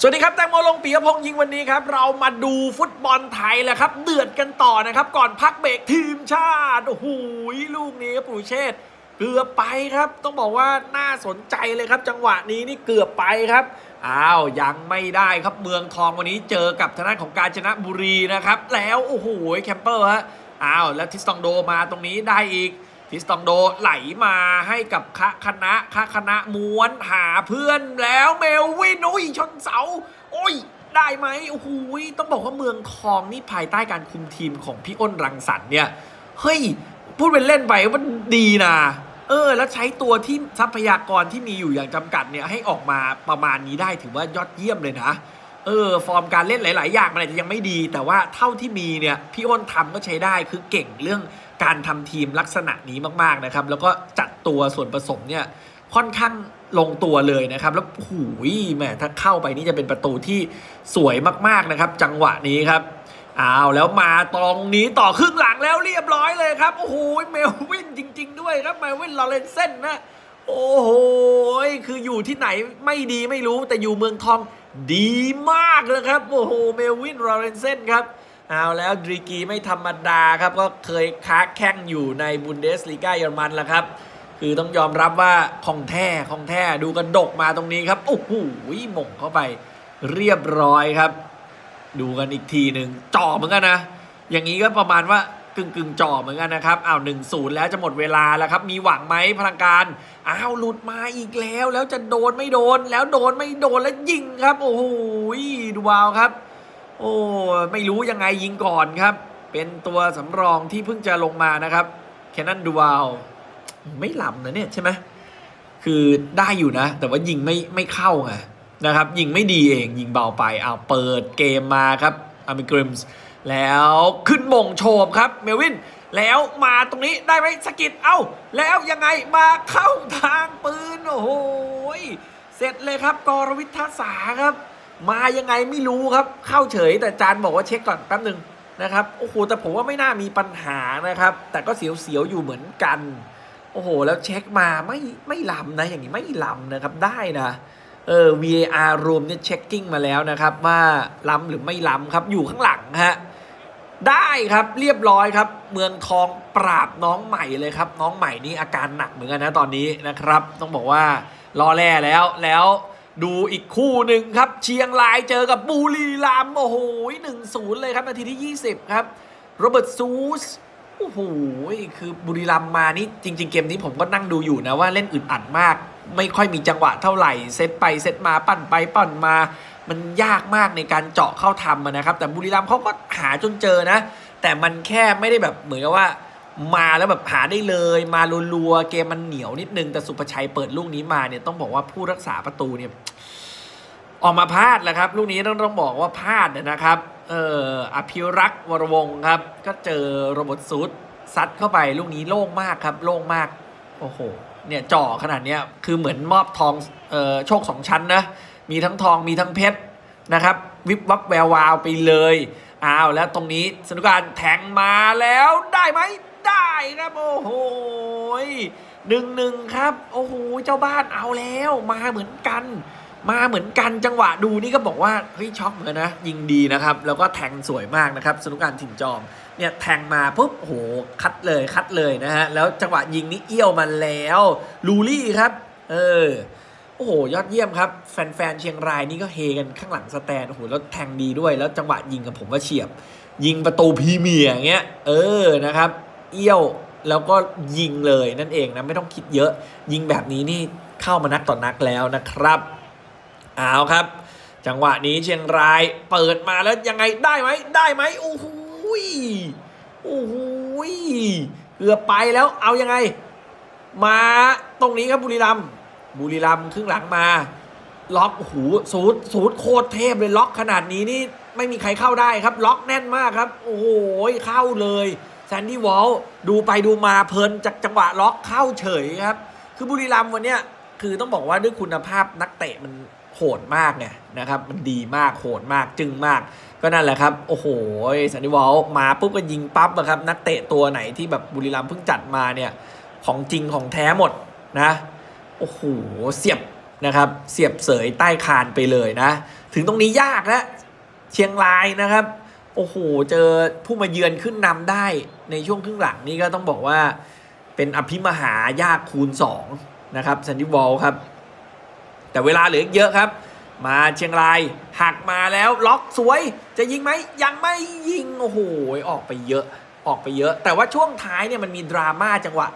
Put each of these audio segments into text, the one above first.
สวัสดีครับแตงโมลงปียพงษ์ยิงวันนี้ครับ เรามาดูฟุตบอลไทยแหละครับ เดือดกันต่อนะครับ ก่อนพักเบรกทีมชาติโอ้โหลูกนี้ครับปู่เชษเกือบไปครับ ต้องบอกว่าน่าสนใจเลยครับ จังหวะนี้นี่เกือบไปครับอ้าวยังไม่ได้ครับเมืองทองวันนี้เจอกับทางด้านของกาญจนบุรีนะครับ แล้วโอ้โหแคมเปอร์ฮะอ้าวแล้วทิสตองโดมาตรงนี้ได้อีก ทิสตองโดไหลมาให้กับคะคณะคะคณะม้วนหาเพื่อนแล้วเมลวินโอ้ยชนเสา โอ้ย ได้ไหมโอ้โหต้องบอกว่าเมืองทองนี่ภายใต้การคุมทีมของพี่อ้นรังสรรค์เนี่ย เฮ้ย พูดเป็นเล่นไปว่าดีนะเออ แล้วใช้ตัวที่ทรัพยากรที่มีอยู่อย่างจำกัดเนี่ยให้ออกมาประมาณนี้ได้ถือว่ายอดเยี่ยมเลยนะ เออฟอร์มการเล่นหลาย ๆ อย่างมันอาจจะยังไม่ดี แต่ว่าเท่าที่มีเนี่ยพี่อ้นทำก็ใช้ได้คือเก่งเรื่องการทำทีมลักษณะนี้มาก ๆ นะครับ แล้วก็จัดตัวส่วนผสมเนี่ยค่อนข้างลงตัวเลยนะครับ แล้วหูยแหมถ้าเข้าไปนี่จะเป็นประตูที่สวยมาก ๆ นะครับ จังหวะนี้ครับอ้าวแล้วมาตรงนี้ต่อครึ่งหลังแล้วเรียบร้อยเลยครับโอ้โหเมลวินจริง ๆ ด้วยครับเมลวินลอเรนเซนนะโอ้โหคืออยู่ที่ไหนไม่ดีไม่รู้แต่อยู่เมืองทองดีมากเลยครับ โอ้โห เมลวินลอเรนเซนครับ เอาแล้วดรีกีไม่ธรรมดาครับ ก็เคยค้าแข่งอยู่ในบุนเดสลีกาเยอรมันแล้วครับ คือต้องยอมรับว่าของแท้ของแท้ดูกระดกมาตรงนี้ครับ โอ้โหหม่งเข้าไปเรียบร้อยครับ ดูกันอีกทีหนึ่งจ่อเหมือนกันนะ อย่างนี้ก็ประมาณว่า กึ่งกึ่งจ่อเหมือนกันนะครับอ้าวหนึ่งศูนย์แล้วจะหมดเวลาแล้วครับ มีหวังไหมพลังการอ้าวหลุดมาอีกแล้ว แล้วจะโดนไม่โดน แล้วโดนไม่โดนแล้วยิงครับ โอ้โหดูวาวครับ โอ้ไม่รู้ยังไงยิงก่อนครับ เป็นตัวสำรองที่เพิ่งจะลงมานะครับแคนนันดูวาวไม่หลำนะเนี่ยใช่ไหมคือได้อยู่นะ แต่ว่ายิงไม่ไม่เข้าไงนะครับ ยิงไม่ดีเองยิงเบาไปอ้าวเปิดเกมมาครับอามิกริมส์ แล้วขึ้นมงโฉบครับเมลวิน แล้วมาตรงนี้ได้ไหมสกิดเอ้า แล้วยังไงมาเข้าทางปืน โอ้โหเสร็จเลยครับกรวิทยาสาครับ มายังไงไม่รู้ครับ เข้าเฉยแต่จานบอกว่าเช็คก่อนแป๊บหนึ่งนะครับโอ้โหแต่ผมว่าไม่น่ามีปัญหานะครับ แต่ก็เสียวๆอยู่เหมือนกัน โอ้โห แล้วเช็คมาไม่ไม่ล้ำนะ อย่างนี้ไม่ล้ำนะครับได้นะเออ VAR รวมเนี่ยเช็คกิ้งมาแล้วนะครับ ว่าล้ำหรือไม่ล้ำครับอยู่ข้างหลังฮะ ได้ครับเรียบร้อยครับ เมืองทองปราบน้องใหม่เลยครับ น้องใหม่นี่อาการหนักเหมือนกันนะตอนนี้นะครับ ต้องบอกว่ารอแล่แล้วแล้วดูอีกคู่หนึ่งครับ เชียงรายเจอกับบุรีรัมย์โอ้โหหนึ่งศูนย์เลยครับ นาทีที่ 20 ครับโรเบิร์ตซูสโอ้โหคือบุรีรัมย์มานี่จริง ๆ เกมนี้ผมก็นั่งดูอยู่นะว่าเล่นอึดอัดมาก ไม่ค่อยมีจังหวะเท่าไหร่ เซตไปเซตมาปั่นไปปั่นมา มันยากมากในการเจาะเข้าทำนะครับ แต่บุรีรัมย์เขาก็หาจนเจอนะ แต่มันแค่ไม่ได้แบบเหมือนกับว่า มาแล้วแบบหาได้เลย มารัวๆเกมมันเหนียวนิดนึงแต่สุภชัยเปิดลูกนี้มาเนี่ยต้องบอกว่าผู้รักษาประตูเนี่ยออกมาพลาดแหละครับลูกนี้ต้องต้องบอกว่าพลาดนะครับเอออภิรักษ์วรวงศ์ครับ ก็เจอโรบอทซูดซัดเข้าไปลูกนี้โล่งมากครับ โล่งมาก โอ้โห เนี่ยจ่อขนาดเนี้ย คือเหมือนมอบทอง เอ่อ โชคสองชั้นนะ มีทั้งทองมีทั้งเพชรนะครับ วิบวับแวววาวไปเลยอ้าวแล้วตรงนี้สนุกการแทงมาแล้วได้ไหมได้ครับโอ้โหหนึ่งหนึ่งครับ โอ้โหเจ้าบ้านเอาแล้วมาเหมือนกัน มาเหมือนกันจังหวะดูนี่ก็บอกว่าเฮ้ยช็อกเหมือนนะยิงดีนะครับ แล้วก็แทงสวยมากนะครับ สนุกการถิ่นจอมเนี่ยแทงมาปุ๊บโอ้โหคัดเลยคัดเลยนะฮะแล้วจังหวะยิงนี่เอี้ยวมาแล้วลูลี่ครับ เออ โอ้โหยอดเยี่ยมครับแฟนๆเชียงรายนี่ก็เฮกันข้างหลังสแตนโอ้โหแล้วแทงดีด้วย แล้วจังหวะยิงกับผมก็เฉียบ ยิงประตูพรีเมียร์อย่างเงี้ยเออนะครับ เอี้ยวแล้วก็ยิงเลยนั่นเองนะไม่ต้องคิดเยอะ ยิงแบบนี้นี่เข้ามานักต่อนนักแล้วนะครับเอาครับ จังหวะนี้เชียงรายเปิดมาแล้วยังไงได้ไหมได้ไหมโอ้โหโอ้โหเกือบไปแล้วเอายังไง มาตรงนี้ครับบุรีรัมย์ บุรีรัมย์ครึ่งหลังมา ล็อกโอ้โหสูตรสูตรโคตรเทพเลยล็อกขนาดนี้นี่ไม่มีใครเข้าได้ครับ ล็อกแน่นมากครับ โอ้โหเข้าเลยแซนดี้วอลดูไปดูมาเพลินจากจังหวะล็อกเข้าเฉยครับ คือบุรีรัมย์วันเนี้ยคือต้องบอกว่าด้วยคุณภาพนักเตะมันโหดมากเนี่ยนะครับ มันดีมากโหดมากจึงมาก ก็นั่นแหละครับ โอ้โหสันนิวอลมาปุ๊บก็ยิงปั๊บอะครับ นักเตะตัวไหนที่แบบบุรีรัมย์เพิ่งจัดมาเนี่ย ของจริงของแท้หมดนะ โอ้โห เสียบนะครับ เสียบเสยใต้คานไปเลยนะ ถึงตรงนี้ยากแล้วเชียงรายนะครับ โอ้โห เจอผู้มาเยือนขึ้นนำได้ในช่วงครึ่งหลังนี่ก็ต้องบอกว่าเป็นอภิมหายากคูณ 2 นะครับซันดิวอลครับ แต่เวลาเหลืออีกเยอะครับ มาเชียงรายหักมาแล้วล็อกสวย จะยิงไหมยังไม่ยิง โอ้โห ออกไปเยอะออกไปเยอะ แต่ว่าช่วงท้ายเนี่ยมันมีดราม่าจังหวะ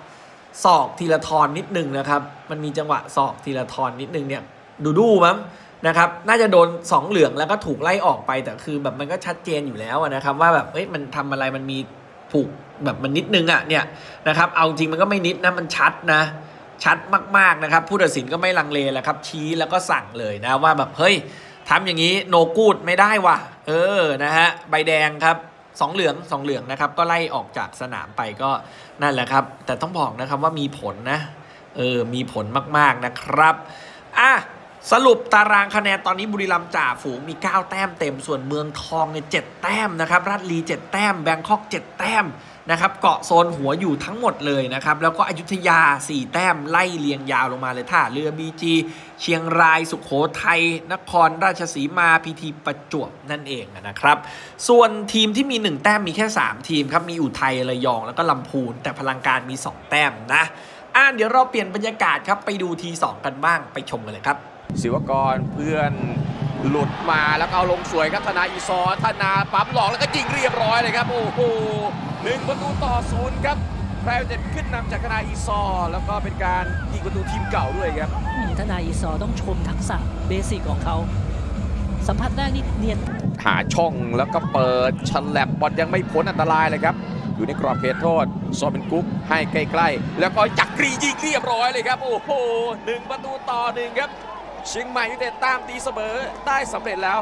ศอกทีละทอนนิดนึงนะครับ มันมีจังหวะศอกทีละทอนนิดนึงเนี่ยดูดูมั้งนะครับ น่าจะโดนสองเหลืองแล้วก็ถูกไล่ออกไปแต่คือแบบมันก็ชัดเจนอยู่แล้วนะครับ ว่าแบบเอ้ยมันทำอะไรมันมีถูกแบบมันนิดนึงอะเนี่ยนะครับ เอาจริงมันก็ไม่นิดนะมันชัดนะ ชัดมากๆนะครับ ผู้ตัดสินก็ไม่ลังเลแหละครับ ชี้แล้วก็สั่งเลยนะว่าแบบเฮ้ยทำอย่างนี้โนกูดไม่ได้ว่ะ เออนะฮะใบแดงครับ สองเหลืองสองเหลืองนะครับ ก็ไล่ออกจากสนามไปก็นั่นแหละครับ แต่ต้องบอกนะครับว่ามีผลนะ เออ มีผลมากๆนะครับ อะ สรุปตารางคะแนนตอนนี้บุรีรัมย์จ่าฝูงมี 9 แต้มเต็ม ส่วนเมืองทองเนี่ยเแต้มนะครับราชลี 7 แต้ม แบงคอก 7 แต้ม นะครับเกาะโซนหัวอยู่ทั้งหมดเลยนะครับ แล้วก็อยุธยา 4 แต้มไล่เรียงยาวลงมาเลยท่าเรือบีจีเชียงรายสุขโขทัยนครราชสีมาพีทีประจวบนั่นเองนะครับ ส่วนทีมที่มี 1 แต้มมีแค่ 3 ทีมครับ มีอุทัยระยองแล้วก็ลำพูน แต่พลังการมี 2 แต้มนะอะเดี๋ยวเราเปลี่ยนบรรยากาศครับไปดูทีสองกันบ้างไปชมกันเลยครับ ศิวกรเพื่อน หลุดมาแล้วก็เอาลงสวยครับธนาอีซอธนาปั๊มหลอกแล้วก็ยิงเรียบร้อยเลยครับ โอ้โหหนึ่งประตูต่อศูนย์ครับแพรวเจ็ดขึ้นนำจากธนาอีซอ แล้วก็เป็นการยิงประตูทีมเก่าด้วยครับอืมทนาอีซอต้องชมทักษะเบสิกของเขาสัมผัสแรกนี่เนียนหาช่องแล้วก็เปิดฉลับบอลยังไม่พ้นอันตรายเลยครับ อยู่ในกรอบเขตโทษโซเป็นกุ๊กให้ใกล้ๆ แล้วก็จักรียิงเรียบร้อยเลยครับ โอ้โหหนึ่งประตูต่อหนึ่งครับ เชียงใหม่ยูไนเต็ดตามตีเสมอได้สำเร็จแล้ว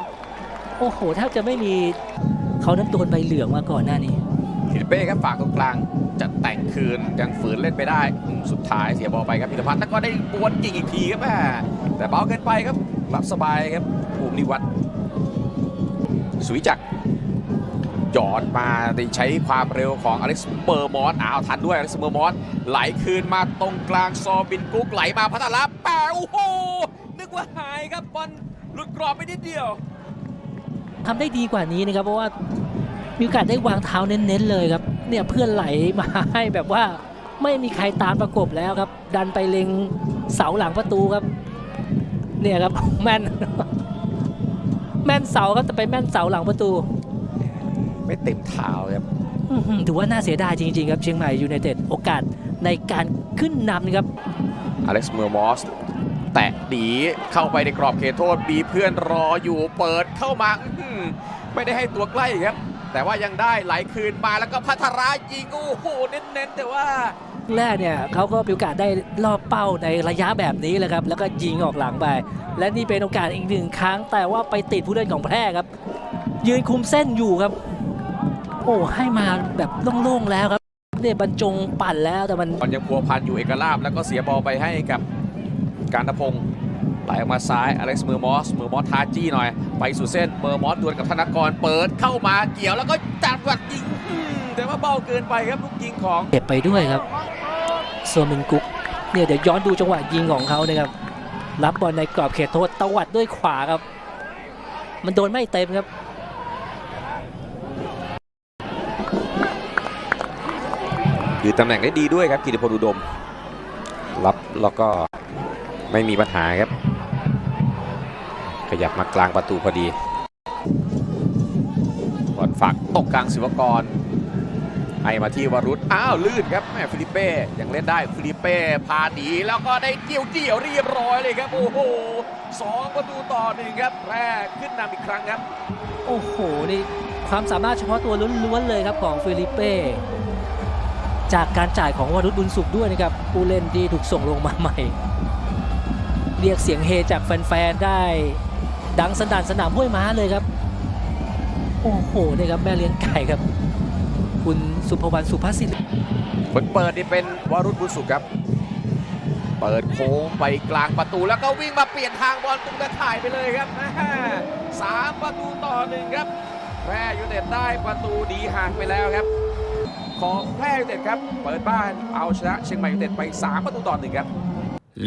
โอ้โหแทบจะไม่มีเขานั้นโดนใบเหลืองมาก่อนหน้านี้ฟิลิปเป้ครับฝากตรงกลางจะแต่งคืนยังฝืนเล่นไปได้อืมสุดท้ายเสียบอลไปครับพิรพัฒน์แล้วก็ได้บวนยิงอีกทีครับแม่แต่เบาเกินไปครับรับสบายครับภูมินิวัฒน์สุวิจักรหยอดมาได้ใช้ความเร็วของอเล็กซ์เมอร์มอสอ้าวทันด้วยอเล็กซ์เมอร์มอสไหลคืนมาตรงกลางซอบินกุ๊กไหลมาพัฒนาแปะโอ้โหนึ กว่าหายครับบอลหลุดกรอบไปนิดเดียวทำได้ดีกว่านี้นะครับเพราะว่ามีโอกาสได้วางเท้าเน้นๆเลยครับ เนี่ยเพื่อนไหลมาให้แบบว่าไม่มีใครตามประกบแล้วครับ ดันไปเล็งเสาหลังประตูครับ เนี่ยครับแม่น แม่นเสาครับแต่ไปแม่นเสาหลังประตู ไม่เต็มเท้าครับอื้อหือถือว่าน่าเสียดายจริง ๆ ครับเชียงใหม่ยูไนเต็ดโอกาสในการขึ้นนำนะครับอเล็กซ์เมอร์มอส แตะหนีเข้าไปในกรอบเขตโทษมีเพื่อนรออยู่เปิดเข้ามาไม่ได้ให้ตัวใกล้ครับ แต่ว่ายังได้ไหลคืนมาแล้วก็พัทรายิงโอ้โหเน้นๆแต่ว่าแรกเนี่ยเขาก็มีโอกาสได้รอบเป้าในระยะแบบนี้แหละครับ แล้วก็ยิงออกหลังไป และนี่เป็นโอกาสอีกหนึ่งครั้ง แต่ว่าไปติดผู้เล่นของแพร่ครับ ยืนคุมเส้นอยู่ครับ โอ้ให้มาแบบโล่งๆแล้วครับเนี่ยบรรจงปั่นแล้วแต่มันบอลยังพัวพันอยู่เอกลาบแล้วก็เสียบอลไปให้กับ การณพงศ์ไหลออกมาซ้ายอเล็กซ์เมอร์มอสเมอร์มอสทาจี้หน่อย ไปสู่เส้นเมอร์มอสดวลกับธนากรเปิดเข้ามาเกี่ยวแล้วก็จัดวัดยิงอื้อแต่ว่าเบาเกินไปครับลูกยิงของเก็บไปด้วยครับโซมินกุกเนี่ยเดี๋ยวย้อนดูจังหวะยิงของเขานะครับรับบอลในกรอบเขตโทษตวัดด้วยขวาครับ มันโดนไม่เต็มครับยืนตำแหน่งได้ดีด้วยครับกิติพลอุดมรับแล้วก็ ไม่มีปัญหาครับ ขยับมากลางประตูพอดีบอลฝักตกกลางศิวกรให้มาที่วรุษอ้าวลื่นครับแม่ฟิลิปเป้ยังเล่นได้ฟิลิปเป้พาหนีแล้วก็ได้เกี่ยวเกี่ยวเรียบร้อยเลยครับโอ้โหสองประตูต่อหนึ่งครับแรกขึ้นนำอีกครั้งครับ โอ้โหนี่ความสามารถเฉพาะตัวล้วนๆเลยครับของฟิลิปเป้จากการจ่ายของวรุษบุญสุขด้วยนะครับผู้เล่นที่ถูกส่งลงมาใหม่ เรียกเสียงเฮจากแฟนๆได้ดังสนั่นสนามห้วยม้าเลยครับ โอ้โหนี่ครับแม่เลี้ยงไก่ครับ คุณสุภวรรณสุภาษิตคนเปิดนี่เป็นวรุษบุญสุขครับ เปิดโค้งไปกลางประตูแล้วก็วิ่งมาเปลี่ยนทางบอลตุ้มกระถ่ายไปเลยครับสามประตูต่อหนึ่งครับแพร่ยูไนเต็ดได้ประตูดีห่างไปแล้วครับ ของแพร่ยูไนเต็ดครับ เปิดบ้านเอาชนะเชียงใหม่ยูไนเต็ดไป 3 ประตูต่อหนึ่งครับ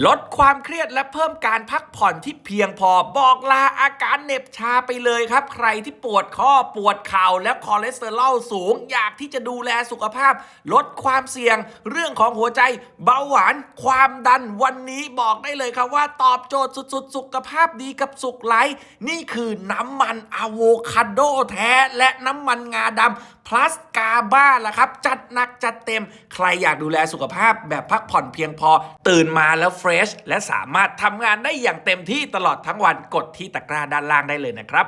ลดความเครียดและเพิ่มการพักผ่อนที่เพียงพอบอกลาอาการเหน็บชาไปเลยครับ ใครที่ปวดข้อปวดเข่าและคอเลสเตอรอลสูง อยากที่จะดูแลสุขภาพ ลดความเสี่ยง เรื่องของหัวใจ เบาหวาน ความดันวันนี้บอกได้เลยครับว่าตอบโจทย์สุดๆ สุขภาพดีกับสุขไลท์นี่คือน้ำมันอะโวคาโดแท้และน้ำมันงาดำ plus กาบ้าล่ะครับ จัดหนักจัดเต็ม ใครอยากดูแลสุขภาพแบบพักผ่อนเพียงพอ ตื่นมาแล้วเฟรชและสามารถทำงานได้อย่างเต็มที่ตลอดทั้งวันกดที่ตะกร้าด้านล่างได้เลยนะครับ